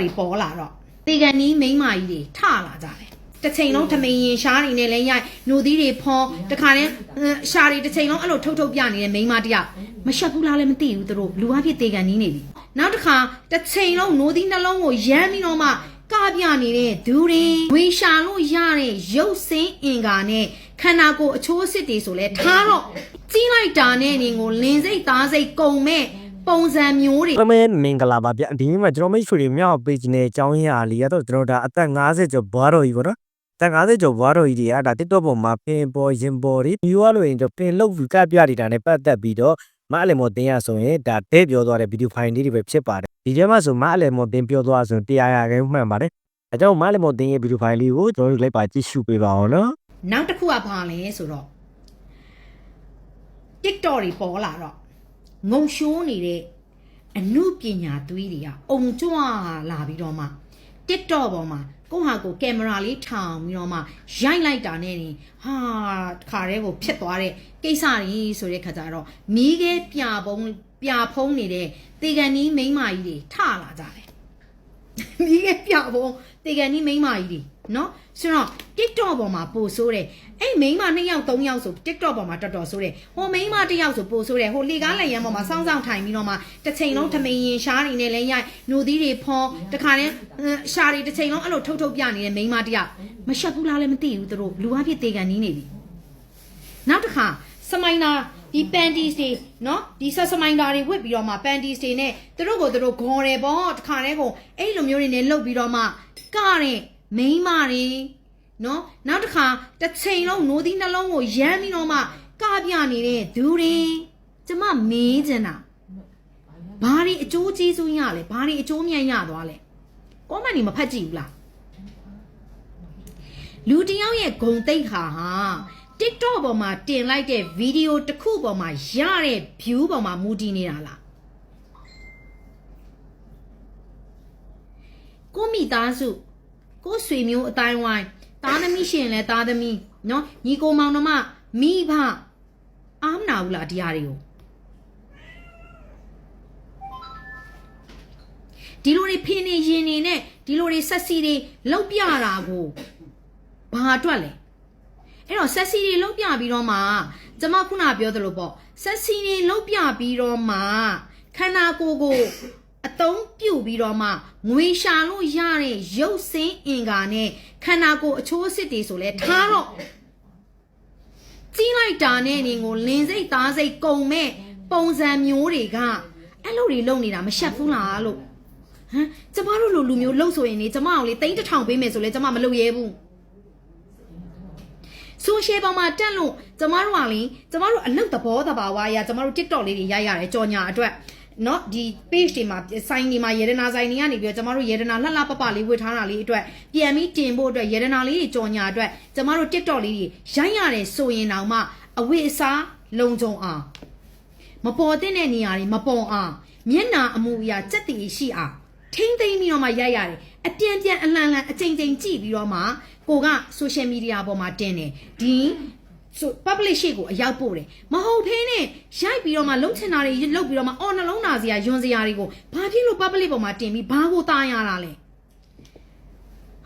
TikTok တွေပေါ်လာတော့တေကန်နီးမိန်းမကြီးတွေထလာကြတယ်တစ်ချိန်လုံးထမိန်ရင်ရှားနေနဲ့လဲရိုက်နှုတ်သီးတွေဖောတခါတည်းရှားတွေတစ်ချိန်လုံးအဲ့လိုထုတ်ထုတ်ပြနေတဲ့မိန်းမတယောက်မရှက်ဘူးလားလည်းမသိဘူးသူတို့လူအဖြစ်တေကန်နီးနေပြီနောက်တစ်ခါတစ်ချိန်လုံးနှုတ်သီးနှလုံးကိုရမ်းပြီးတော့မှကပြနေတဲ့ဒူတွေဝေရှာလို့ရတဲ့ရုပ်စင်းအင်္ကာနဲ့ခန္ဓာကိုယ်အချိုးအစ်စ်တွေဆိုလဲထားတော့ကြီးလိုက်တာနဲ့နေကိုလင်းစိတ်သားစိတ်ကုံမဲ့ ပုံစံမျိုးတွေပမဲမင်္ဂလာပါဗျဒီနေ့မှာကျွန်တော်မိတ်ဆွေတွေမြောက်ပေးခြင်းတဲ့အကြောင်းအရာလေးကတော့ကျွန်တော်ဒါအသက်50ကျော်ဘွားတော်ကြီးပေါ့နော်အသက်50ကျော်ဘွားတော်ကြီးတွေကဒါ TikTok ပေါ်မှာပင်ပေါ်ရင်ပေါ်တွေယူရလို့ရင်တော့ပင်လုတ်ကပြနေတာနဲ့ပတ်သက်ပြီးတော့မအလယ်မော်တင်ရဆိုရင်ဒါတဲ့ပြောသွားတဲ့ဗီဒီယိုဖိုင်လေးတွေပဲဖြစ်ပါတယ်ဒီထဲမှာဆိုမအလယ်မော်တင်ပြောသွားဆိုရင်တရားရခဲမှန်ပါတယ်အဲကြောင့်မအလယ်မော်တင်ရဲ့ဗီဒီယိုဖိုင်လေးကိုကျွန်တော်တို့လိုက်ပါကြည့်ရှုပေးပါအောင်နော်နောက်တစ်ခုကဘာလဲဆိုတော့ TikTok တွေပေါ်လာတော့ ငုံရှိုးနေတဲ့အမှုပညာသွေးတွေကအုံကြွလာပြီးတော့မှ TikTok ပေါ်မှာကိုယ့်ဟာကိုယ်ကင်မရာလေးထောင်ပြီးတော့မှရိုက်လိုက်တာနဲ့နေဟာခါရဲကိုဖြစ်သွားတဲ့ကိစ္စကြီးဆိုတဲ့ခါကျတော့မီးခဲပြပုံပြဖုံးနေတဲ့တေကန်နီးမိန်းမကြီးတွေထလာကြတယ်မိခဲ့ပြဖို့တေကန်နီးမိန်းမကြီးတွေ နော်ဆိုတော့ TikTok ပေါ်မှာပို့ဆိုးတယ်အဲ့မိန်းမနှစ်ယောက်သုံးယောက်ဆို TikTok ပေါ်မှာတော်တော်ဆိုးတယ်ဟိုမိန်းမတစ်ယောက်ဆိုပို့ဆိုးတယ်ဟိုလေကားလိုက်ရမ်းပေါ်မှာစောင်းစောင်းထိုင်ပြီးတော့မှတစ်ချိန်လုံးထမိန်ရင်ရှားနေနဲ့လဲရိုက်နိုသီးတွေဖုံးတခါတည်းရှားတွေတစ်ချိန်လုံးအဲ့လိုထုတ်ထုတ်ပြနေတဲ့မိန်းမတစ်ယောက်မရှက်ဘူးလားလဲမသိဘူးသူတို့လူအဖြစ်တေကန်နီးနေပြီနောက်တစ်ခါစမိုင်းနာဒီပန်တီစတွေနော်ဒီဆက်စမိုင်းတာတွေဝစ်ပြီးတော့မှပန်တီစတွေနဲ့သူတို့ကိုသူတို့ဂေါ်တယ်ပေါ့တခါတည်းကိုအဲ့လိုမျိုးတွေနဲ့လှုပ်ပြီးတော့မှကတဲ့ မိန်းမတွေနော်နောက်တစ်ခါတစ်ချိန်လုံးနိုးသီးနှလုံးကိုရမ်းပြီးတော့မှကပြနေတဲ့သူတွေကျမမေးချင်တာဘာတွေအကျိုးကျေးဇူးရလဲဘာတွေအကျိုးမြန်ရသွားလဲကောမန့်တွေမဖတ်ကြည့်ဘူးလားလူတယောက်ရဲ့ဂုံတိတ်ဟာဟာ TikTok ပေါ်မှာတင်လိုက်တဲ့ဗီဒီယိုတစ်ခုပေါ်မှာရတဲ့ view ပေါ်မှာမူတည်နေတာလားကိုမိသားစု ကိုဆွေမျိုးအတိုင်းဝိုင်းသားသမီးရှင်လဲသားသမီးနော်ညီကိုမောင်နှမမိဘအာမနာဘူးလားဒီဟာတွေကိုဒီလိုတွေဖင်းနေရင်နေနဲ့ဒီလိုတွေဆက်စီတွေလောက်ပြတာကိုဘာအတွက်လဲအဲ့တော့ဆက်စီတွေလောက်ပြပြီးတော့မှကျွန်မခုနပြောသလိုပေါ့ဆက်စီတွေလောက်ပြပြီးတော့မှခန္ဓာကိုယ်ကို အတုံးပြုတ်ပြီးတော့မှငွေရှာလို့ရတဲ့ရုပ်စင်းအင်္ကာနဲ့ခန္ဓာကိုယ်အချိုးအစ်စ်တွေဆိုလဲထားတော့ကြီးလိုက်တာနဲ့နေကိုလင်းစိတ်သားစိတ်ကုံမဲ့ပုံစံမျိုးတွေကအဲ့လိုတွေလုပ်နေတာမရှက်ဘူးလားလို့ဟမ်ကျမတို့လိုလူမျိုးလှုပ်ဆိုရင်လေကျမအောင်လေတိန်းတစ်ထောင်ပေးမယ်ဆိုလဲကျမမလုပ်ရဲဘူးဆိုရှယ်ပေါ်မှာတက်လို့ကျမတို့ကလေကျမတို့အလုတ်သဘောတဘာဝအရာကျမတို့ TikTok လေးတွေရိုက်ရတယ်ကြော်ညာအတွက် เนาะဒီ page တွေမှာဆိုင်တွေမှာယေဒနာဆိုင်တွေကနေပြီးတော့ကျမတို့ယေဒနာလှလှပပလေးဝတ်ထားတာလေးအတွက်ပြန်ပြီးတင်ဖို့အတွက်ယေဒနာလေးတွေကြော်ညာအတွက်ကျမတို့ TikTok လေးတွေရိုက်ရတယ်ဆိုရင်တောင်မှအဝိအစားလုံခြုံအောင်မပေါ်တဲ့နေရာတွေမပေါ်အောင်မျက်နာအမူအရာစက်တည်ရှိအောင်ထိမ့်သိမ့်ပြီးတော့မှရိုက်ရတယ်အပြန်ပြန်အလန်လန်အချိန်ချိန်ကြည့်ပြီးတော့မှကိုက social media ပေါ်မှာတင်တယ်ဒီ ဆို public ရှေ့ကိုအရောက်ပို့တယ်မဟုတ်ဖ ೇನೆ ရိုက်ပြီးတော့မှလုံးချင်တာတွေလုတ်ပြီးတော့မှအော်နှလုံးသားစရာယွန်စရာတွေကိုဘာဖြစ်လို့ public ပေါ်မှာတင်ပြီးဘာကိုတားရတာလဲ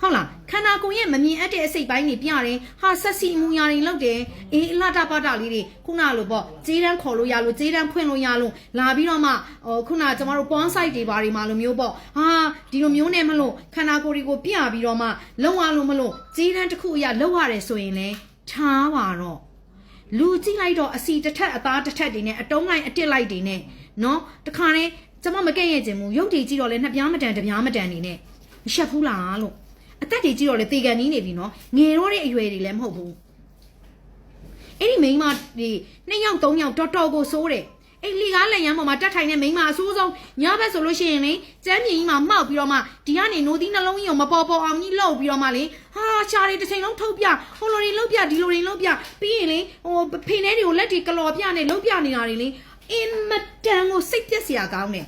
ဟုတ်လားခန္ဓာကိုယ်ရဲ့မမြင်အပ်တဲ့အစိတ်ပိုင်းတွေပြတယ်ဟာဆက်စီမူရာတွေလောက်တယ်အေးအလှတာပတာလေးတွေခုနလိုပေါ့ဂျေးတန်းခေါ်လို့ရလို့ဂျေးတန်းဖွင့်လို့ရလို့လာပြီးတော့မှဟိုခုနကျမတို့ porn site တွေဘာတွေမှာလိုမျိုးပေါ့ဟာဒီလိုမျိုးနဲ့မလို့ခန္ဓာကိုယ်တွေကိုပြပြီးတော့မှလုံရလို့မလို့ဂျေးတန်းတစ်ခုအရာလောက်ရတယ်ဆိုရင်လဲ ထားပါတော့လူကြည့်လိုက်တော့အစီတစ်ထက်အသားတစ်ထက်တွေနဲ့အတုံးလိုက်အတစ်လိုက်တွေနဲ့နော်တခါနဲ့ကျမမကဲ့ရဲ့ခြင်းမူရုပ်တည်ကြည့်တော့လဲနှစ်ပြားမတန်တစ်ပြားမတန်နေနဲ့မရှက်ဘူးလားလို့အသက်တွေကြည့်တော့လဲတေကန်နီးနေပြီနော်ငယ်တော့တဲ့အရွယ်တွေလည်းမဟုတ်ဘူးအဲ့ဒီမိန်းမတွေနှစ်ယောက်သုံးယောက်တော်တော်ကိုစိုးတယ် အဲ့လီကားလက်ရန်ပေါ်မှာတက်ထိုင်တဲ့မိန်းမအဆိုးဆုံးညဘက်ဆိုလို့ရှိရင်လေကျမ်းမြင်ကြီးမှာမှောက်ပြီးတော့မှဒီကနေနိုးသီးနှလုံးကြီးကိုမပေါ်ပေါ်အောင်ကြီးလှုပ်ပြီးတော့မှလေဟာရှားတွေတစ်ချိန်လုံးထုတ်ပြဟိုလိုတွေလှုပ်ပြဒီလိုတွေလှုပ်ပြပြီးရင်လေဟိုဖေနေတွေကိုလက်တွေကလော်ပြနဲ့လှုပ်ပြနေတာတွေလေအင်မတန်ကိုစိတ်ပြက်စရာကောင်းတယ်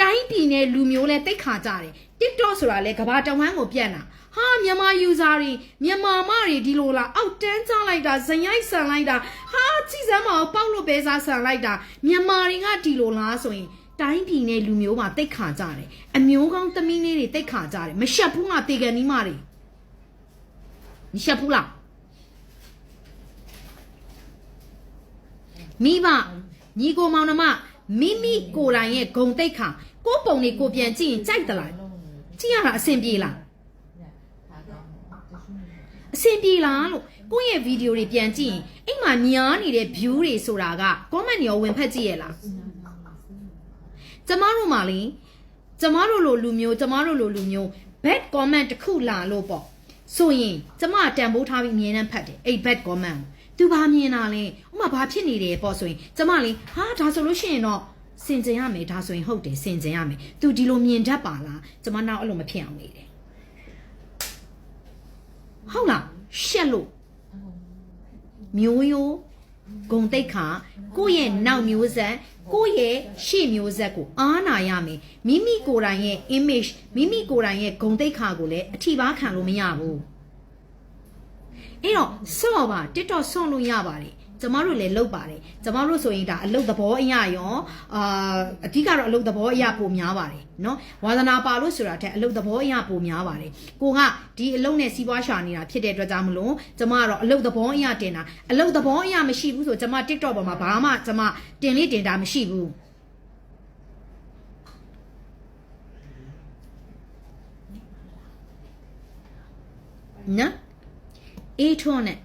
တိုင်းပြည်နဲ့လူမျိုးလဲတိတ်ခါကြတယ် TikTok ဆိုတာလဲကဘာတဝမ်းကိုပြန့်တာ ဟာမြန်မာ user တွေမြန်မာမတွေဒီလိုလားအောက်တန်းချလိုက်တာဇင်ရိုက်ဆန်လိုက်တာဟာကြည်စမ်းမအောင်ပေါက်လို့ပဲစားဆန်လိုက်တာမြန်မာတွေကဒီလိုလားဆိုရင်တိုင်းပြည်နဲ့လူမျိုးမှာတိတ်ခါကြတယ်အမျိုးကောင်းသမီးလေးတွေတိတ်ခါကြတယ်မရှက်ဘူးငါတေကန်နီးမတွေမရှက်ဘူးလားမိဘညီကိုမောင်နှမမိမိကိုယ်တိုင်ရဲ့ဂုံတိတ်ခါကိုယ့်ပုံလေးကိုပြန်ကြည့်ရင်ကြိုက်သလားကြည့်ရတာအဆင်ပြေလား အဆင်ပြေလားလို့ကိုယ့်ရဲ့ဗီဒီယိုတွေပြန်ကြည့်ရင်အိမ်မှာညားနေတဲ့ view တွေဆိုတာက comment တွေရောဝင်ဖက်ကြည့်ရလားကျမတို့မှလေကျမတို့လိုလူမျိုးကျမတို့လိုလူမျိုး bad comment တစ်ခုလာလို့ပေါ့ဆိုရင်ကျမတန်ဖိုးထားပြီးအမြင်နဲ့ဖတ်တယ်အဲ့ bad comment ကိုသူဘာမြင်တာလဲဥမာဘာဖြစ်နေတယ်ပေါ့ဆိုရင်ကျမလေဟာဒါဆိုလို့ရှိရင်တော့စင်ကြင်ရမယ်ဒါဆိုရင်ဟုတ်တယ်စင်ကြင်ရမယ်သူဒီလိုမြင်တတ်ပါလားကျမနောက်အဲ့လိုမဖြစ်အောင်နေတယ် ဟုတ်လားရှက်လို့မျိုးရိုးဂုံတိတ်ခါကိုယ့်ရဲ့နောက်မျိုးဆက်ကိုယ့်ရဲ့ရှေ့မျိုးဆက်ကိုအားနာရမယ်မိမိကိုယ်တိုင်ရဲ့ image မိမိကိုယ်တိုင်ရဲ့ဂုံတိတ်ခါကိုလည်းအထီပါခံလို့မရဘူးအဲ့တော့ဆော့ပါ TikTok ဆော့လို့ရပါတယ် ကျမတို့လည်းလုပ်ပါတယ်ကျမတို့ဆိုရင်ဒါအလုပ်သဘောအရရောအာအဓိကတော့အလုပ်သဘောအရပုံများပါတယ်နော်ဝါသနာပါလို့ဆိုတာတဲ့အလုပ်သဘောအရပုံများပါတယ်ကိုကဒီအလုပ်နဲ့စီးပွားရှာနေတာဖြစ်တဲ့အတွက်ကြောင့်မလို့ကျမကတော့အလုပ်သဘောအရတင်တာအလုပ်သဘောအရမရှိဘူးဆိုကျမ TikTok ပေါ်မှာဘာမှကျမတင်လေးတင်တာမရှိဘူးနော်အေးထွန်းနဲ့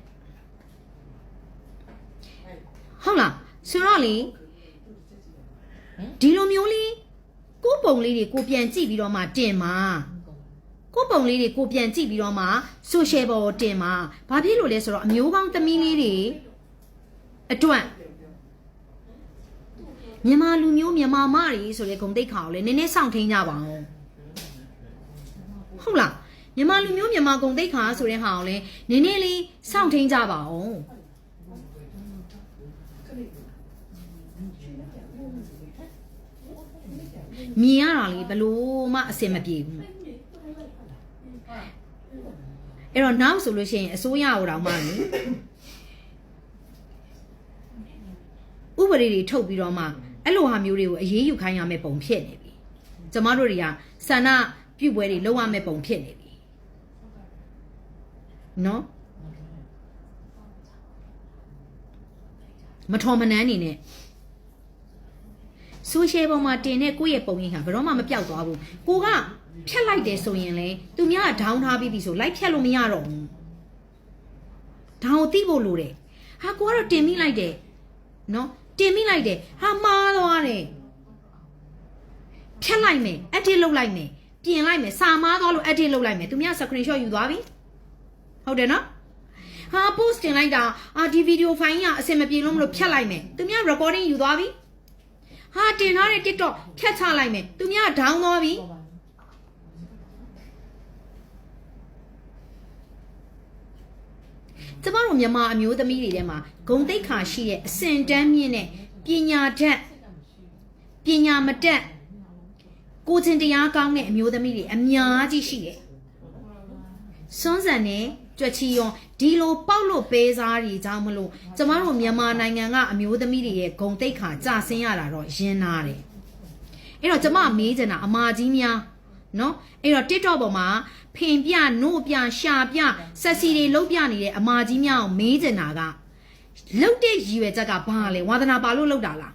ဆိုတော့လေဒီလိုမျိုးလေးကိုယ့်ပုံလေးတွေကိုပြန်ကြည့်ပြီးတော့မှတင်မှာကိုယ့်ပုံလေးတွေကိုပြန်ကြည့်ပြီးတော့မှ social ပေါ်ကိုတင်မှာဘာဖြစ်လို့လဲဆိုတော့အမျိုးကောင်းသမီးလေးတွေအတွက်မြန်မာလူမျိုးမြန်မာမတွေဆိုတဲ့ဂုံတိတ်ခါကိုလည်းနည်းနည်းစောင့်ထိန်ကြပါအောင်ဟုတ်လားမြန်မာလူမျိုးမြန်မာဂုံတိတ်ခါဆိုတဲ့ဟာကိုလည်းနည်းနည်းလေးစောင့်ထိန်ကြပါအောင် မြင်ရတာလေဘလို့မှအဆင်မပြေဘူးအဲ့တော့နောက်ဆိုလို့ရှိရင်အစိုးရဟိုတောင်မှလေဥပဒေတွေထုတ်ပြီးတော့မှအဲ့လိုဟာမျိုးတွေကိုအရေးယူခိုင်းရမယ့်ပုံဖြစ်နေပြီကျမတို့တွေကဆန္ဒပြုပွဲတွေလုပ်ရမယ့်ပုံဖြစ်နေပြီနော်မထော်မနှမ်းနေနဲ့ ဆိုရှယ်ပေါ်မှာတင်တဲ့ကိုယ့်ရဲ့ပုံရိပ်ဟာဘယ်တော့မှမပြောက်သွားဘူးကိုကဖြတ်လိုက်တယ်ဆိုရင်လေသူများကဒေါင်းထားပြီးပြီဆိုလိုက်ဖြတ်လို့မရတော့ဘူးဒေါင်းကိုတိဖို့လိုတယ်ဟာကိုကတော့တင်မိလိုက်တယ်နော်တင်မိလိုက်တယ်ဟာမှားသွားတယ်ဖြတ်လိုက်မယ် edit လုပ်လိုက်မယ်ပြင်လိုက်မယ်စာမားသွားလို့ edit လုပ်လိုက်မယ်သူများ screenshot ယူသွားပြီဟုတ်တယ်နော်ဟာ post တင်လိုက်တာအာဒီ video file ကအဆင်မပြေလို့မလို့ဖြတ်လိုက်မယ်သူများ recording ယူသွားပြီ ဟာတင်ထားတဲ့ TikTok ဖြတ်ချလိုက်မယ်သူများဒေါင်းသွားပြီကျမတို့မြန်မာအမျိုးသမီးတွေထဲမှာဂုံတိတ်ခါရှိတဲ့အစင်တန်းမြင့်တဲ့ပညာတတ်ပညာမတတ်ကိုချင်းတရားကောင်းတဲ့အမျိုးသမီးတွေအများကြီးရှိတယ်စွန်းစံနဲ့ ကြွက်ချီရောဒီလိုပေါက်လို့ပေးစားတွေကြောင့်မလို့ကျမတို့မြန်မာနိုင်ငံကအမျိုးသမီးတွေရဲ့ဂုံတိတ်ခါကြဆင်းရတာတော့ရင်းနာတယ်အဲ့တော့ကျမမေးချင်တာအမာကြီးများနော်အဲ့တော့ TikTok ပေါ်မှာဖင်ပြနို့ပြရှာပြဆက်စီတွေလုံးပြနေတဲ့အမာကြီးများကိုမေးချင်တာကလုတ်တဲ့ရည်ရွယ်ချက်ကဘာလဲဝါသနာပါလို့လုတ်တာလား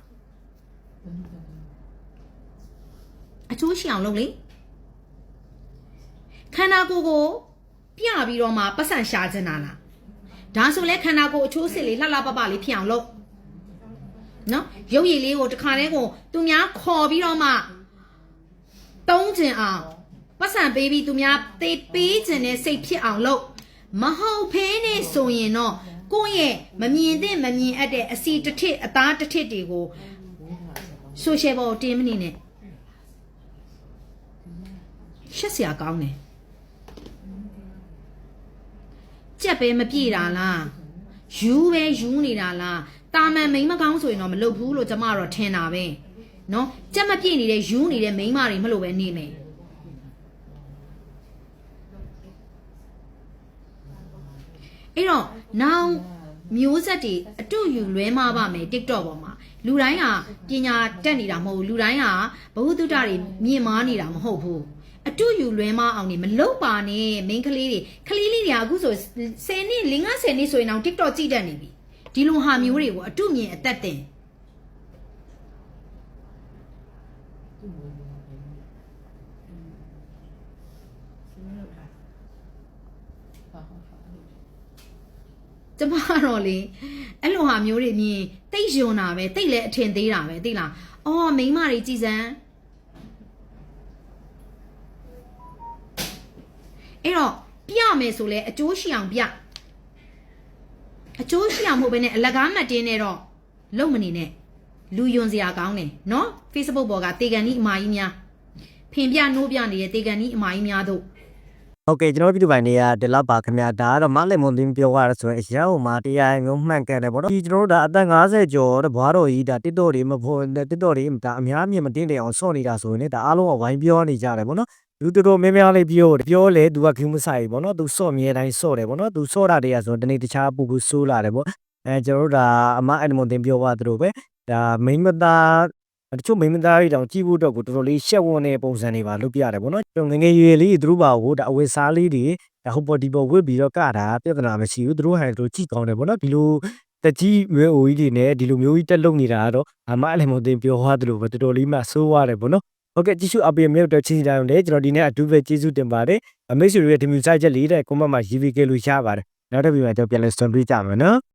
အချိုးရှိအောင်လုပ်လေခန္ဓာကိုယ်ကို ပြပြီးတော့မှပတ်စံရှာချင်တာလားဒါဆိုလဲခန္ဓာကိုယ်အချိုးစစ်လေးလှလှပပလေးဖြစ်အောင်လုပ်နော်ရုပ်ရည်လေးကိုတစ်ခါတည်းကိုသူများခေါ်ပြီးတော့မှတုံးကျင်အောင်ပတ်စံပေးပြီးသူများသေးပေးကျင်တဲ့စိတ်ဖြစ်အောင်လုပ်မဟုတ်ဖင်းနေဆိုရင်တော့ကိုယ့်ရဲ့မမြင်သင့်မမြင်အပ်တဲ့အစီတစ်ထစ်အသားတစ်ထစ်တွေကိုဆိုရှယ်ဘောတင်မနေနဲ့ရှက်စရာကောင်းတယ် ကြက်ပဲမပြေတာလားယူပဲယူနေတာလားတာမန်မိန်မကောင်းဆိုရင်တော့မလုပ်ဘူးလို့ကျမတော့ထင်တာပဲနော်ကြက်မပြေနေတဲ့ယူနေတဲ့မိန်းမတွေမလို့ပဲနေမယ်အဲ့တော့ now မျိုးဆက်တွေအတူယူလွဲမှာပါမယ် TikTok ပေါ်မှာလူတိုင်းကပညာတက်နေတာမဟုတ်ဘူးလူတိုင်းကဘဝတုတ္တတွေမြင့်မားနေတာမဟုတ်ဘူး အတူယူလွဲမအောင်နေမလုတ်ပါနဲ့မိန်းကလေးတွေကလေးလေးတွေကအခုဆို10နှစ်5 50နှစ်ဆိုရင်တော့ TikTok ကြည့်တတ်နေပြီဒီလိုဟာမျိုးတွေကိုအတူမြင်အသက်တင်ကျမကတော့လေအဲ့လိုဟာမျိုးတွေမြင်တိတ်ယွန်တာပဲတိတ်လည်းအထင်သေးတာပဲသိလားအော်မိန်းမတွေကြည်စမ်း အဲ့တော့ပြမယ်ဆိုလဲအကျိုးရှိအောင်ပြအကျိုးရှိအောင်မဟုတ်ဘဲနဲ့အလကားမှတ်တင်းနဲ့တော့လုံမနေနဲ့လူယွန်စရာကောင်းတယ်နော် Facebook ပေါ်ကတေကန်ဤအမာကြီးများဖင်ပြနိုးပြနေတဲ့တေကန်ဤအမာကြီးများတို့ဟုတ်ကဲ့ကျွန်တော်ဗီဒီယိုပိုင်းတွေကဒီလောက်ပါခင်ဗျာဒါကတော့မလေးမွန်တင်ပြောရတာဆိုရင်အရောက်မှာတရားမျိုးမှန်ကန်တယ်ပေါ့နော်ဒီကျွန်တော်တို့ဒါအသက်50ကျော်တဲ့ဘွားတော်ကြီးဒါတစ်တော်တွေမဖို့တစ်တော်တွေဒါအများမြင်မတင်တယ်အောင်ဆော့နေတာဆိုရင်လည်းဒါအားလုံးကဝိုင်းပြောနေကြတယ်ပေါ့နော် လူတော်တော်များများလေးပြောတယ်ပြောလေသူကခင်းမဆိုင်ပေါ့နော်သူဆော့မြဲတိုင်းဆော့တယ်ပေါ့နော်သူဆော့တာတွေကဆိုတနေ့တခြားပူပူဆိုးလာတယ်ပေါ့အဲကျွန်တော်တို့ဒါအမအဲ့မွန်တင်ပြောသွားသလိုပဲဒါမိမသားတချို့မိမသားတွေတောင်ကြည့်ဖို့တော့ကိုတော်တော်လေးရှက်ဝန်းတဲ့ပုံစံတွေပါလုပ်ပြရတယ်ပေါ့နော်ကျွန်တော်ငယ်ငယ်ရွယ်ရွယ်လေးသူတို့ပါကိုဒါအဝယ်စားလေးတွေဒါဟုတ်ပေါ်ဒီပေါ်ဝစ်ပြီးတော့ကတာပြဿနာမရှိဘူးသူတို့ဟန်သူတို့ကြည့်ကောင်းတယ်ဗောနော်ဒီလိုတက်ကြီးရွယ်အိုကြီးတွေနဲ့ဒီလိုမျိုးကြီးတက်လုံနေတာကတော့အမအလည်းမသိပြောသွားသလိုပဲတော်တော်လေးမှဆိုးရတယ်ဗောနော် ဟုတ်ကဲ့ကြည့်ရှုအပေးမြေတော့ချင်းကြအောင်လေကျွန်တော်ဒီနေ့အတူပဲကျေးဇူးတင်ပါတယ်အမေစုရဲ့ဒီမျိုးစိုက်ချက်လေးတဲ့ကွန်မန့်မှာရေးပေးခဲ့လို့ရပါတယ်နောက်တစ်ပြီးမှကျွန်တော်ပြန်လဲစတွန်ပြကြမယ်နော်